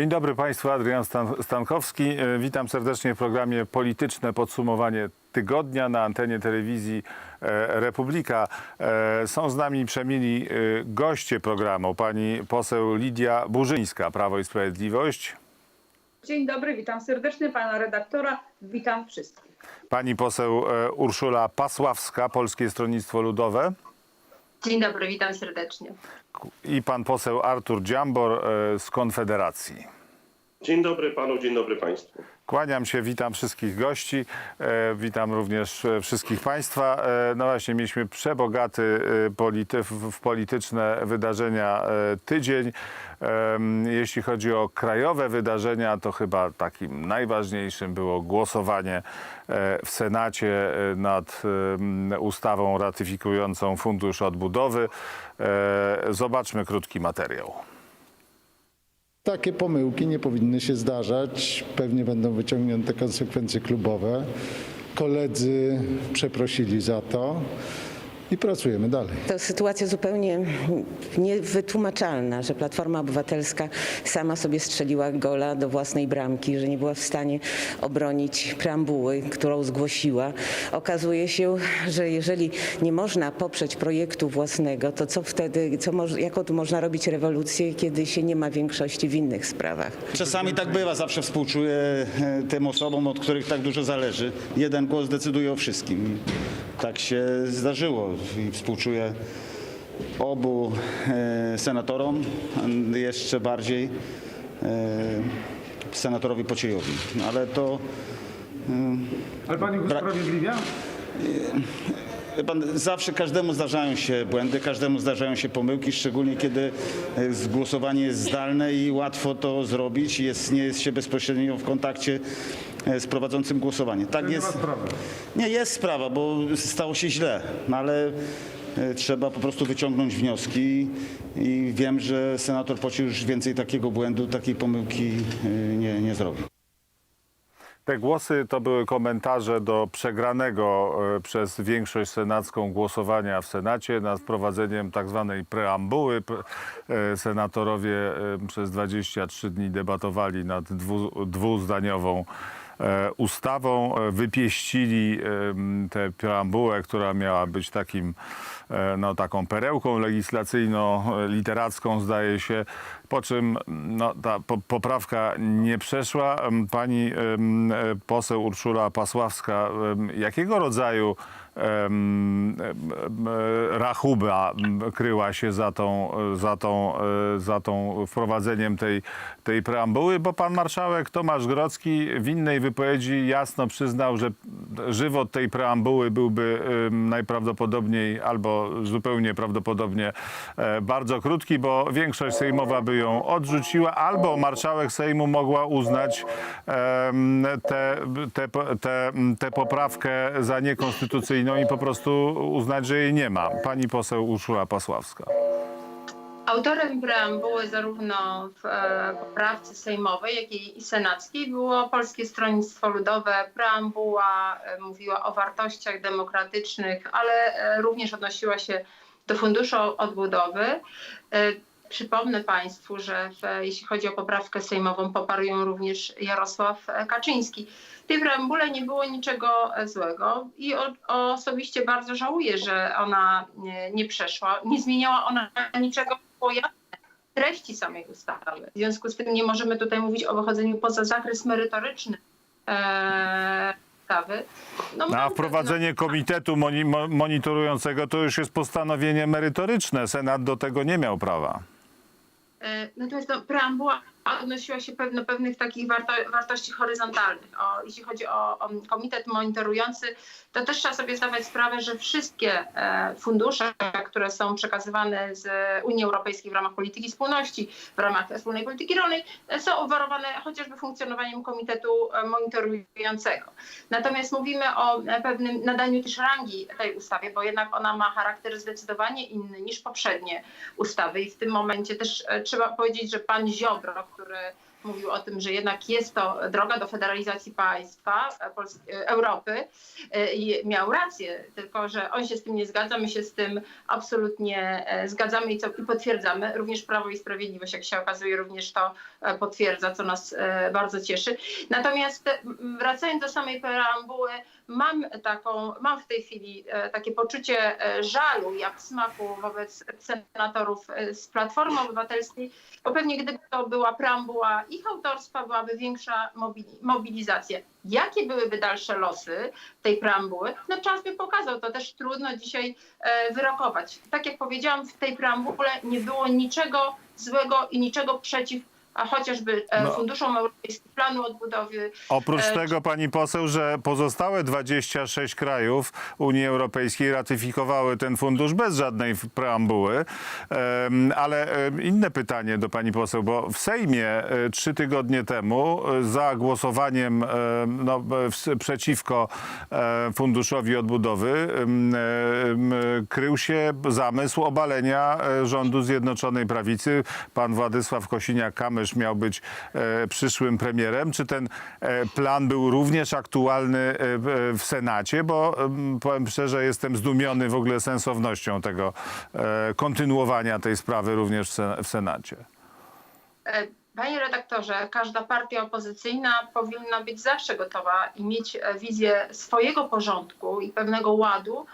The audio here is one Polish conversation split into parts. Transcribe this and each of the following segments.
Dzień dobry Państwu, Adrian Stan Stankowski. E, Witam serdecznie w programie Polityczne Podsumowanie Tygodnia na antenie telewizji e, Republika. E, Są z nami przemieli e, goście programu. Pani poseł Lidia Burzyńska, Prawo i Sprawiedliwość. Dzień dobry, witam serdecznie pana redaktora, witam wszystkich. Pani poseł Urszula Pasławska, Polskie Stronnictwo Ludowe. Dzień dobry, witam serdecznie. I pan poseł Artur Dziambor e, z Konfederacji. Dzień dobry panu, dzień dobry państwu. Kłaniam się, witam wszystkich gości, e, witam również e, wszystkich Państwa. E, no właśnie, mieliśmy przebogaty e, polity, w, polityczne wydarzenia e, tydzień. Em, Jeśli chodzi o krajowe wydarzenia, to chyba takim najważniejszym było głosowanie e, w Senacie e, nad em, ustawą ratyfikującą Fundusz Odbudowy. E, Zobaczmy krótki materiał. Takie pomyłki nie powinny się zdarzać. Pewnie będą wyciągnięte konsekwencje klubowe. Koledzy przeprosili za to i pracujemy dalej. To sytuacja zupełnie niewytłumaczalna, że Platforma Obywatelska sama sobie strzeliła gola do własnej bramki, że nie była w stanie obronić preambuły, którą zgłosiła. Okazuje się, że jeżeli nie można poprzeć projektu własnego, to co wtedy, co jaką tu można robić rewolucję, kiedy się nie ma większości w innych sprawach? Czasami tak bywa, zawsze współczuję e, tym osobom, od których tak dużo zależy. Jeden głos decyduje o wszystkim. Tak się zdarzyło i współczuję obu e, senatorom, a jeszcze bardziej e, senatorowi Pociejowi. No, Ale to Ale pani go usprawiedliwia? Wie Pan, zawsze każdemu zdarzają się błędy, każdemu zdarzają się pomyłki, szczególnie kiedy e, głosowanie jest zdalne i łatwo to zrobić, jest, nie jest się bezpośrednio w kontakcie e, z prowadzącym głosowanie. Tak Nie ma jest. sprawy. Nie jest sprawa, bo stało się źle, no ale e, trzeba po prostu wyciągnąć wnioski i wiem, że senator Pocił już więcej takiego błędu, takiej pomyłki e, nie, nie zrobi. Te głosy to były komentarze do przegranego e, przez większość senacką głosowania w Senacie nad wprowadzeniem tak zwanej preambuły. E, Senatorowie e, przez 23 dni debatowali nad dwu, dwuzdaniową e, ustawą. E, Wypieścili em, tę preambułę, która miała być takim, e, no, taką perełką legislacyjną, e, literacką zdaje się, po czym no, ta po, poprawka nie przeszła. Pani e, poseł Urszula Pasławska, jakiego rodzaju e, rachuba kryła się za tą, za tą, e, za tą wprowadzeniem tej, tej preambuły, bo pan marszałek Tomasz Grocki w innej wypowiedzi jasno przyznał, że żywot tej preambuły byłby najprawdopodobniej albo zupełnie prawdopodobnie e, bardzo krótki, bo większość sejmowa by ją odrzuciła, albo marszałek Sejmu mogła uznać tę te, te, te, te poprawkę za niekonstytucyjną i po prostu uznać, że jej nie ma. Pani poseł Urszula Pasławska. Autorem preambuły zarówno w e, poprawce sejmowej, jak i senackiej było Polskie Stronnictwo Ludowe. Preambuła e, mówiła o wartościach demokratycznych, ale e, również odnosiła się do Funduszu Odbudowy. Przypomnę Państwu, że w, jeśli chodzi o poprawkę sejmową, poparł ją również Jarosław Kaczyński. Tej preambule nie było niczego e, złego i o, osobiście bardzo żałuję, że ona nie, nie przeszła. Nie zmieniała ona niczego, treści samej ustawy. W związku z tym nie możemy tutaj mówić o wychodzeniu poza zakres merytoryczny e, ustawy. No, A wprowadzenie komitetu moni- mo- monitorującego to już jest postanowienie merytoryczne. Senat do tego nie miał prawa. E, Natomiast no, preambuła odnosiła się pewno pewnych takich warto, wartości horyzontalnych. O, jeśli chodzi o, o komitet monitorujący, to też trzeba sobie zdawać sprawę, że wszystkie e, fundusze, które są przekazywane z Unii Europejskiej w ramach polityki spójności, w ramach wspólnej polityki rolnej, e, są obwarowane chociażby funkcjonowaniem komitetu e, monitorującego. Natomiast mówimy o pewnym nadaniu też rangi tej ustawie, bo jednak ona ma charakter zdecydowanie inny niż poprzednie ustawy i w tym momencie też trzeba powiedzieć, że pan Ziobro, który mówił o tym, że jednak jest to droga do federalizacji państwa e, Pols- e, Europy e, i miał rację, tylko że on się z tym nie zgadza, my się z tym absolutnie zgadzamy i, co, i potwierdzamy. Również Prawo i Sprawiedliwość, jak się okazuje, również to potwierdza, co nas bardzo cieszy. Natomiast wracając do samej preambuły, mam taką, mam w tej chwili e, takie poczucie e, żalu i smaku wobec senatorów e, z Platformy Obywatelskiej, bo pewnie gdyby to była preambuła ich autorstwa, byłaby większa mobili- mobilizacja. Jakie byłyby dalsze losy tej preambuły? No czas by pokazał, to też trudno dzisiaj wyrokować. Tak jak powiedziałam, w tej preambule nie było niczego złego i niczego przeciw a chociażby e, No. funduszom europejskim, planu odbudowy, Oprócz E, tego, pani poseł, że pozostałe 26 krajów Unii Europejskiej ratyfikowały ten fundusz bez żadnej preambuły. Ale inne pytanie do pani poseł, bo w Sejmie e, trzy tygodnie temu e, za głosowaniem em, no, e, przeciwko e, Funduszowi Odbudowy krył się zamysł obalenia e, rządu Zjednoczonej Prawicy. Pan Władysław Kosiniak-Kamysz miał być e, przyszłym premierem. Czy ten e, plan był również aktualny e, w- Senacie? Bo em, powiem szczerze, jestem zdumiony w ogóle sensownością tego kontynuowania tej sprawy również w Sen- w Senacie. Panie redaktorze, każda partia opozycyjna powinna być zawsze gotowa i mieć wizję swojego porządku i pewnego ładu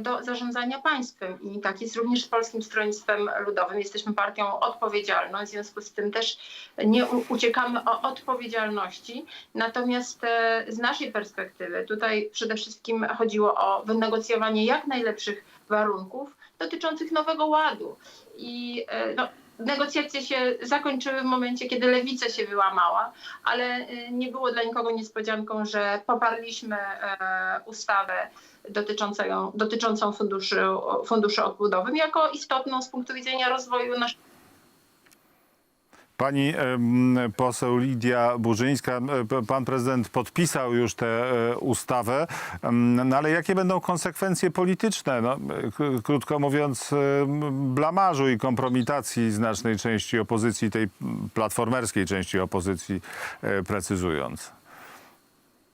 do zarządzania państwem. I tak jest również z Polskim Stronnictwem Ludowym. Jesteśmy partią odpowiedzialną, w związku z tym też nie uciekamy o odpowiedzialności. Natomiast e, z naszej perspektywy tutaj przede wszystkim chodziło o wynegocjowanie jak najlepszych warunków dotyczących nowego ładu. I e, no, negocjacje się zakończyły w momencie, kiedy lewica się wyłamała, ale y, nie było dla nikogo niespodzianką, że poparliśmy e, ustawę dotyczącą, funduszy, odbudowy. Jako istotną z punktu widzenia rozwoju naszego Pani poseł Lidia Burzyńska, pan prezydent podpisał już tę e, ustawę, no ale jakie będą konsekwencje polityczne? No, krótko mówiąc, blamarzu i kompromitacji znacznej części opozycji, tej platformerskiej części opozycji, e, precyzując.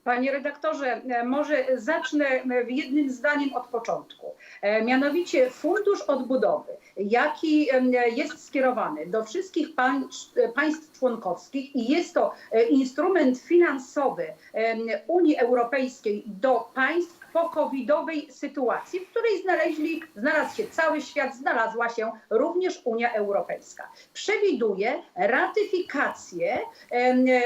Panie redaktorze, e, może zacznę jednym zdaniem od początku. E, Mianowicie Fundusz Odbudowy, jaki jest skierowany do wszystkich e, państw członkowskich i jest to e, instrument finansowy Unii Europejskiej do państw po covidowej sytuacji, w której znaleźli, znalazł się cały świat, znalazła się również Unia Europejska. Przewiduje ratyfikację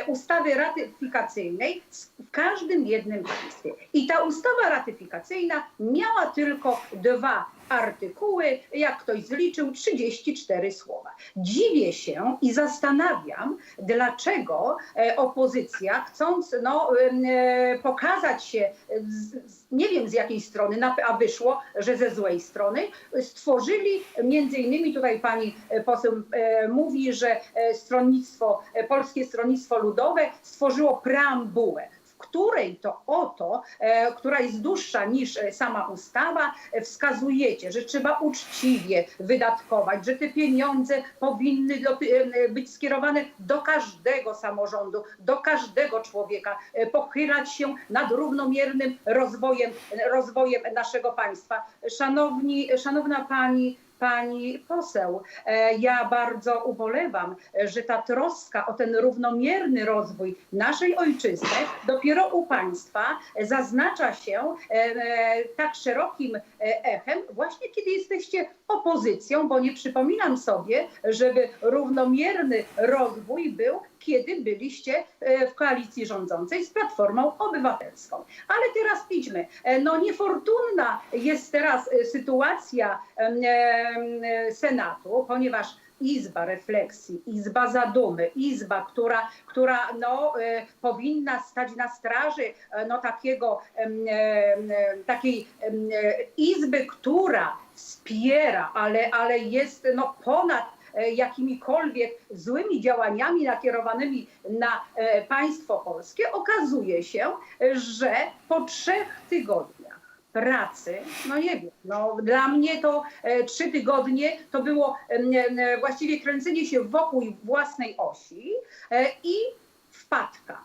ustawy ratyfikacyjnej w każdym jednym państwie. I ta ustawa ratyfikacyjna miała tylko dwa artykuły, jak ktoś zliczył, 34 słowa. Dziwię się i zastanawiam, dlaczego e, opozycja, chcąc no, e, pokazać się, z, nie wiem z jakiej strony, a wyszło, że ze złej strony, stworzyli, między innymi tutaj pani e, poseł mówi, że stronnictwo, Polskie Stronnictwo Ludowe stworzyło preambułę której to oto, e, która jest dłuższa niż e, sama ustawa, e, wskazujecie, że trzeba uczciwie wydatkować, że te pieniądze powinny być skierowane do każdego samorządu, do każdego człowieka, pochylać się nad równomiernym rozwojem, rozwojem naszego państwa. Szanowni, szanowna pani, Pani poseł, e, ja bardzo ubolewam, że ta troska o ten równomierny rozwój naszej ojczyzny dopiero u Państwa zaznacza się e, e, tak szerokim echem, właśnie kiedy jesteście opozycją, bo nie przypominam sobie, żeby równomierny rozwój był, kiedy byliście e, w koalicji rządzącej z Platformą Obywatelską. Ale teraz idźmy. E, No niefortunna jest teraz e, sytuacja Senatu, ponieważ Izba refleksji, Izba zadumy, Izba, która, która no, powinna stać na straży no, takiego, takiej Izby, która wspiera, ale, ale jest no, ponad jakimikolwiek złymi działaniami nakierowanymi na e, państwo polskie, okazuje się, że po trzech tygodniach pracy, no nie wiem, no dla mnie to e, trzy tygodnie to było właściwie kręcenie się wokół własnej osi e, i wpadka.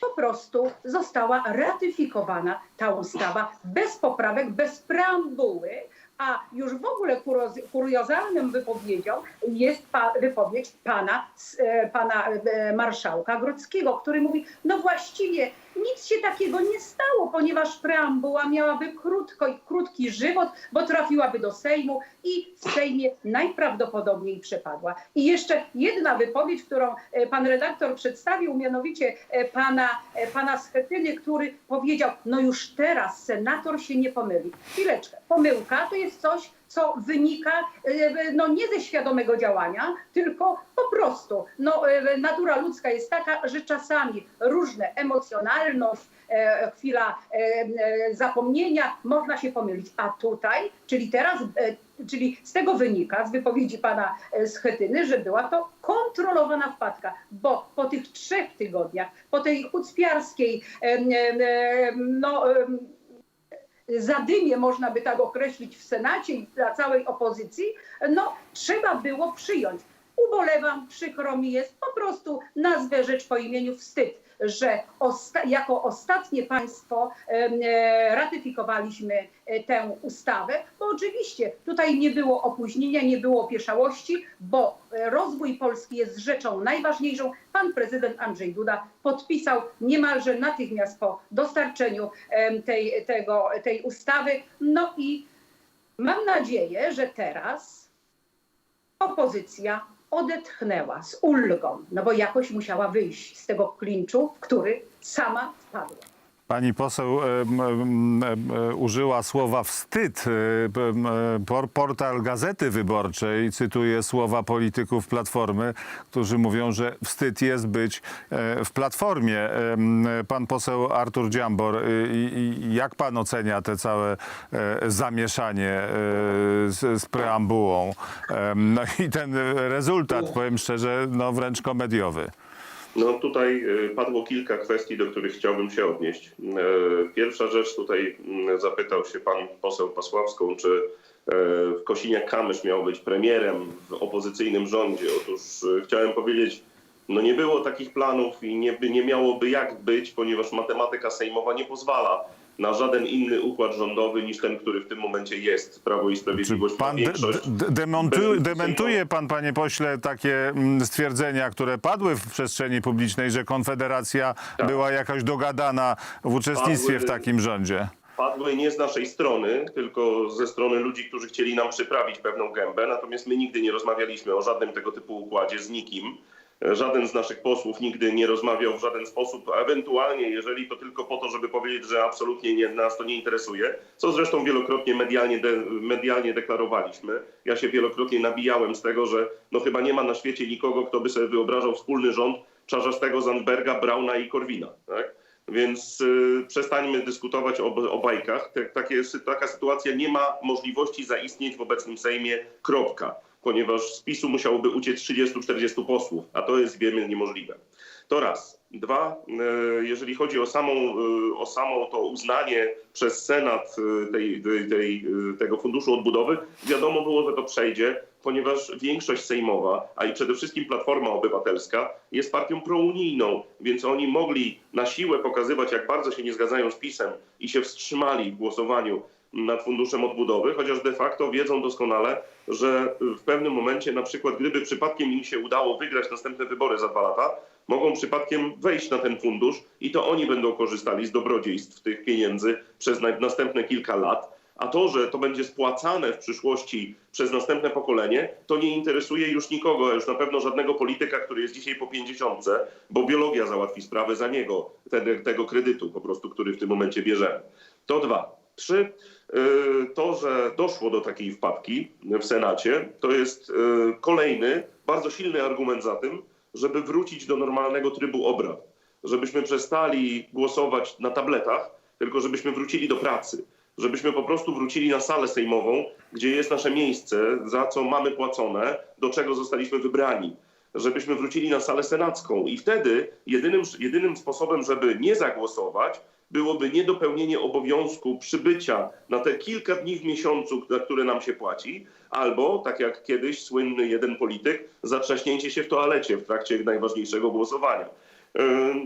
Po prostu została ratyfikowana ta ustawa bez poprawek, bez preambuły, a już w ogóle kuriozalnym wypowiedzią jest pa, wypowiedź pana, e, pana e, marszałka Grodzkiego, który mówi, no właściwie nic się takiego nie stało, ponieważ preambuła miałaby krótko, krótki żywot, bo trafiłaby do Sejmu i w Sejmie najprawdopodobniej przepadła. I jeszcze jedna wypowiedź, którą e, pan redaktor przedstawił, mianowicie e, pana, e, pana Schetyny, który powiedział, no już teraz senator się nie pomyli. Chwileczkę, pomyłka to jest coś, co wynika e, no, nie ze świadomego działania, tylko po prostu no, e, natura ludzka jest taka, że czasami różne emocjonalność, e, chwila zapomnienia, można się pomylić. A tutaj, czyli teraz, czyli z tego wynika, z wypowiedzi pana Schetyny, że była to kontrolowana wpadka, bo po tych trzech tygodniach, po tej hucpiarskiej em, em, em, no, zadymie, można by tak określić, w Senacie i dla całej opozycji, no trzeba było przyjąć. Ubolewam, przykro mi jest, po prostu nazwę rzecz po imieniu wstyd, że osta- jako ostatnie państwo e, ratyfikowaliśmy e, tę ustawę, bo oczywiście tutaj nie było opóźnienia, nie było opieszałości, bo e, rozwój Polski jest rzeczą najważniejszą. Pan prezydent Andrzej Duda podpisał niemalże natychmiast po dostarczeniu tej, tego, tej ustawy. No i mam nadzieję, że teraz opozycja odetchnęła z ulgą, no bo jakoś musiała wyjść z tego klinczu, w który sama wpadła. Pani poseł użyła słowa wstyd. E, e, por- Portal Gazety Wyborczej cytuje słowa polityków Platformy, którzy mówią, że wstyd jest być e, w Platformie. Pan poseł Artur Dziambor, i jak pan ocenia te całe zamieszanie z, preambułą? No i ten rezultat, powiem szczerze, no wręcz komediowy. No tutaj y, padło kilka kwestii, do których chciałbym się odnieść. E, Pierwsza rzecz, tutaj mm, zapytał się pan poseł Pasławską, czy e, Kosiniak-Kamysz miał być premierem w opozycyjnym rządzie. Otóż e, chciałem powiedzieć, no nie było takich planów i nie, nie miałoby jak być, ponieważ matematyka sejmowa nie pozwala na żaden inny układ rządowy niż ten, który w tym momencie jest. Prawo i Sprawiedliwość pan de, de, demontu, dementuje pan, panie pośle, takie mm, stwierdzenia, które padły w przestrzeni publicznej, że Konfederacja Tak. była jakoś dogadana w uczestnictwie w Padły- takim rządzie? padły nie z naszej strony, tylko ze strony ludzi, którzy chcieli nam przyprawić pewną gębę. Natomiast my nigdy nie rozmawialiśmy o żadnym tego typu układzie z nikim. Żaden z naszych posłów nigdy nie rozmawiał w żaden sposób, ewentualnie, jeżeli to tylko po to, żeby powiedzieć, że absolutnie nie, nas to nie interesuje, co zresztą wielokrotnie medialnie, de, medialnie deklarowaliśmy. Ja się wielokrotnie nabijałem z tego, że no chyba nie ma na świecie nikogo, kto by sobie wyobrażał wspólny rząd Czarzastego, Zandberga, Brauna i Korwina. Tak? Więc y, przestańmy dyskutować o, o bajkach. Te, takie, taka sytuacja nie ma możliwości zaistnieć w obecnym Sejmie, kropka. Ponieważ z PiSu musiałoby uciec 30-40 posłów, a to jest, wiemy, niemożliwe. To raz. Dwa, y, jeżeli chodzi o samą, y, o samo to uznanie przez Senat y, tej, tej, tego Funduszu Odbudowy, wiadomo było, że to przejdzie, ponieważ większość sejmowa, a i przede wszystkim Platforma Obywatelska jest partią prounijną, więc oni mogli na siłę pokazywać, jak bardzo się nie zgadzają z PiSem i się wstrzymali w głosowaniu nad Funduszem Odbudowy, chociaż de facto wiedzą doskonale, że w pewnym momencie, na przykład gdyby przypadkiem im się udało wygrać następne wybory za dwa lata, mogą przypadkiem wejść na ten fundusz i to oni będą korzystali z dobrodziejstw tych pieniędzy przez na- następne kilka lat. A to, że to będzie spłacane w przyszłości przez następne pokolenie, to nie interesuje już nikogo, a już na pewno żadnego polityka, który jest dzisiaj po pięćdziesiątce, bo biologia załatwi sprawę za niego, te, tego kredytu po prostu, który w tym momencie bierzemy. To dwa. Trzy, y, to, że doszło do takiej wpadki w Senacie, to jest y, kolejny bardzo silny argument za tym, żeby wrócić do normalnego trybu obrad. Żebyśmy przestali głosować na tabletach, tylko żebyśmy wrócili do pracy. Żebyśmy po prostu wrócili na salę sejmową, gdzie jest nasze miejsce, za co mamy płacone, do czego zostaliśmy wybrani. Żebyśmy wrócili na salę senacką i wtedy jedynym, jedynym sposobem, żeby nie zagłosować, byłoby niedopełnienie obowiązku przybycia na te kilka dni w miesiącu, za które nam się płaci, albo, tak jak kiedyś słynny jeden polityk, zatrzaśnięcie się w toalecie w trakcie najważniejszego głosowania. Yy,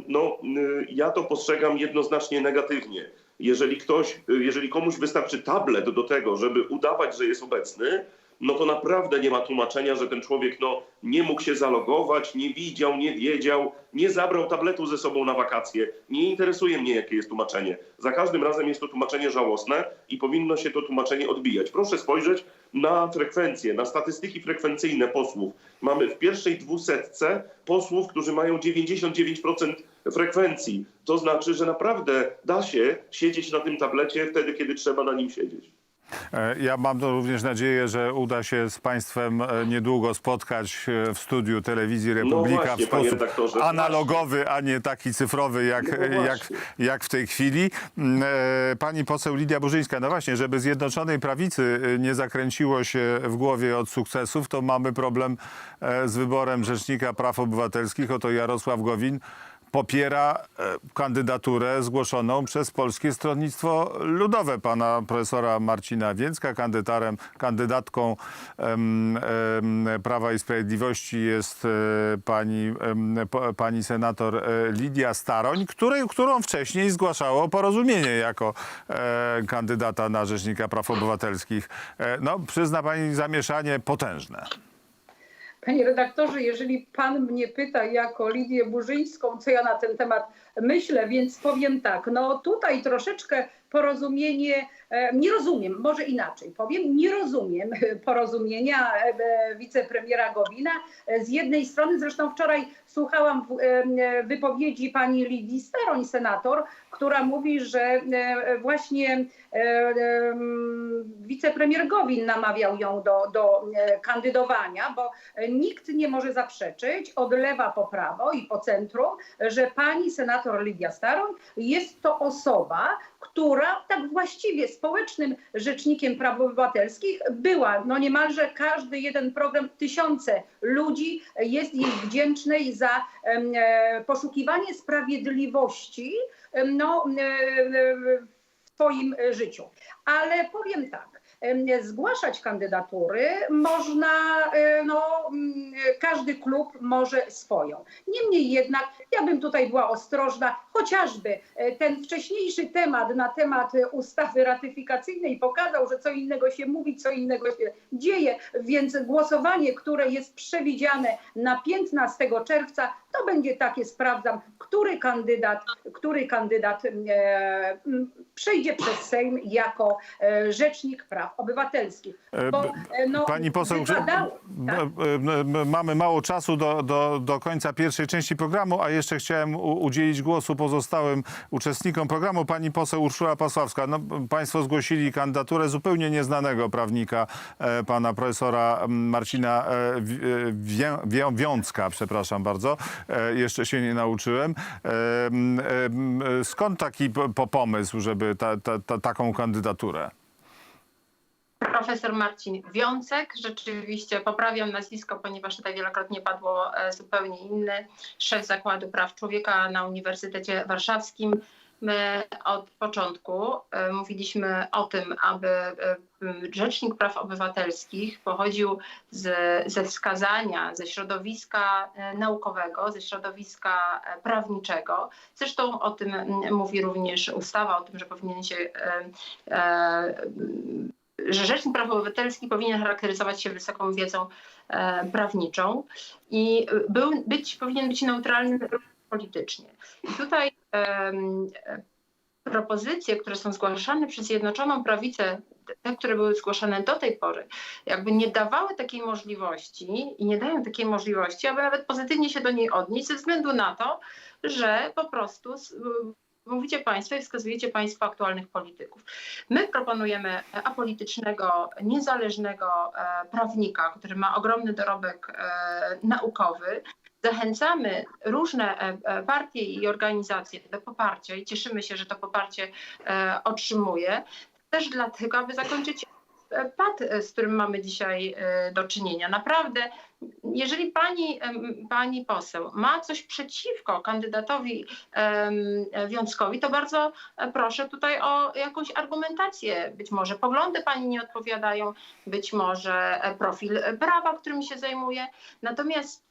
No, yy, ja to postrzegam jednoznacznie negatywnie. Jeżeli ktoś, yy, jeżeli komuś wystarczy tablet do tego, żeby udawać, że jest obecny, no to naprawdę nie ma tłumaczenia, że ten człowiek no, nie mógł się zalogować, nie widział, nie wiedział, nie zabrał tabletu ze sobą na wakacje. Nie interesuje mnie, jakie jest tłumaczenie. Za każdym razem jest to tłumaczenie żałosne i powinno się to tłumaczenie odbijać. Proszę spojrzeć na frekwencję, na statystyki frekwencyjne posłów. Mamy w pierwszej dwusetce posłów, którzy mają 99% frekwencji. To znaczy, że naprawdę da się siedzieć na tym tablecie wtedy, kiedy trzeba na nim siedzieć. E, Ja mam również nadzieję, że uda się z Państwem e, niedługo spotkać e, w studiu Telewizji Republika No właśnie, w sposób analogowy, a nie taki cyfrowy jak, No jak, jak w tej chwili. Mm, Pani poseł Lidia Burzyńska, no właśnie, żeby Zjednoczonej Prawicy nie zakręciło się w głowie od sukcesów, to mamy problem z wyborem Rzecznika Praw Obywatelskich. Oto Jarosław Gowin popiera e, kandydaturę zgłoszoną przez Polskie Stronnictwo Ludowe pana profesora Marcina Więcka. Kandydatem, kandydatką Prawa i Sprawiedliwości jest e, pani, pani senator e, Lidia Staroń, której, którą wcześniej zgłaszało porozumienie jako kandydata na Rzecznika Praw Obywatelskich. No, przyzna pani zamieszanie potężne. Panie redaktorze, jeżeli pan mnie pyta jako Lidię Burzyńską, co ja na ten temat myślę, więc powiem tak, no tutaj troszeczkę porozumienie, e, nie rozumiem, może inaczej powiem, nie rozumiem porozumienia e, e, wicepremiera Gowina. Z jednej strony, zresztą wczoraj słuchałam wypowiedzi pani Lidii Staroń, senator, która mówi, że e, właśnie e, em, wicepremier Gowin namawiał ją do, do e, kandydowania, bo nikt nie może zaprzeczyć od lewa po prawo i po centrum, że pani senator Lidia Staroń jest to osoba, która tak właściwie społecznym rzecznikiem praw obywatelskich była. No niemalże każdy jeden program, tysiące ludzi jest jej wdzięcznej za em, e, poszukiwanie sprawiedliwości no, e, w swoim e, życiu. Ale powiem tak, zgłaszać kandydatury można, e, no, mm, każdy klub może swoją. Niemniej jednak ja bym tutaj była ostrożna, chociażby e, ten wcześniejszy temat na temat ustawy ratyfikacyjnej pokazał, że co innego się mówi, co innego się dzieje, więc głosowanie, które jest przewidziane na 15 czerwca, to będzie takie, sprawdzam, który kandydat, który kandydat e, przejdzie przez Sejm jako e, rzecznik praw obywatelskich. Bo, e, no, Pani poseł, wypadało, tak? m- mamy mało czasu do, do, do końca pierwszej części programu, a jeszcze chciałem u, udzielić głosu pozostałym uczestnikom programu. Pani poseł Urszula Pasławska. No, państwo zgłosili kandydaturę zupełnie nieznanego prawnika, e, pana profesora Marcina e, Wi- e, Wię, Wię, Wiącka, przepraszam bardzo. E, jeszcze się nie nauczyłem. E, e, skąd taki po, po pomysł, żeby ta, ta, ta, taką kandydaturę? Profesor Marcin Wiącek, rzeczywiście poprawiam nazwisko, ponieważ tutaj wielokrotnie padło zupełnie inny, szef Zakładu Praw Człowieka na Uniwersytecie Warszawskim. My od początku e, mówiliśmy o tym, aby e, Rzecznik Praw Obywatelskich pochodził z, ze wskazania, ze środowiska e, naukowego, ze środowiska prawniczego. Zresztą o tym mówi również ustawa, o tym, że powinien się że Rzecznik Praw Obywatelskich powinien charakteryzować się wysoką wiedzą e, prawniczą i był, być, powinien być neutralny politycznie. I tutaj propozycje, które są zgłaszane przez Zjednoczoną Prawicę, te, które były zgłaszane do tej pory, jakby nie dawały takiej możliwości i nie dają takiej możliwości, aby nawet pozytywnie się do niej odnieść, ze względu na to, że po prostu mówicie Państwo i wskazujecie Państwo aktualnych polityków. My proponujemy apolitycznego, niezależnego e, prawnika, który ma ogromny dorobek e, naukowy. Zachęcamy różne e, e, partie i organizacje do poparcia i cieszymy się, że to poparcie e, otrzymuje. Też dlatego, aby zakończyć pad, z którym mamy dzisiaj do czynienia. Naprawdę, jeżeli pani, pani poseł ma coś przeciwko kandydatowi Wiązkowi, to bardzo proszę tutaj o jakąś argumentację. Być może poglądy pani nie odpowiadają, być może profil prawa, którym się zajmuje. Natomiast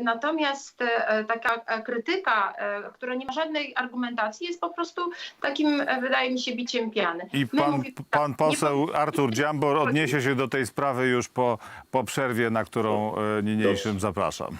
Natomiast e, taka e, krytyka, e, która nie ma żadnej argumentacji, jest po prostu takim, e, wydaje mi się, biciem piany. I pan, mówimy tak, pan nie poseł powinniśmy- Artur Dziambor odniesie się do tej sprawy już po, po przerwie, na którą e, niniejszym zapraszam.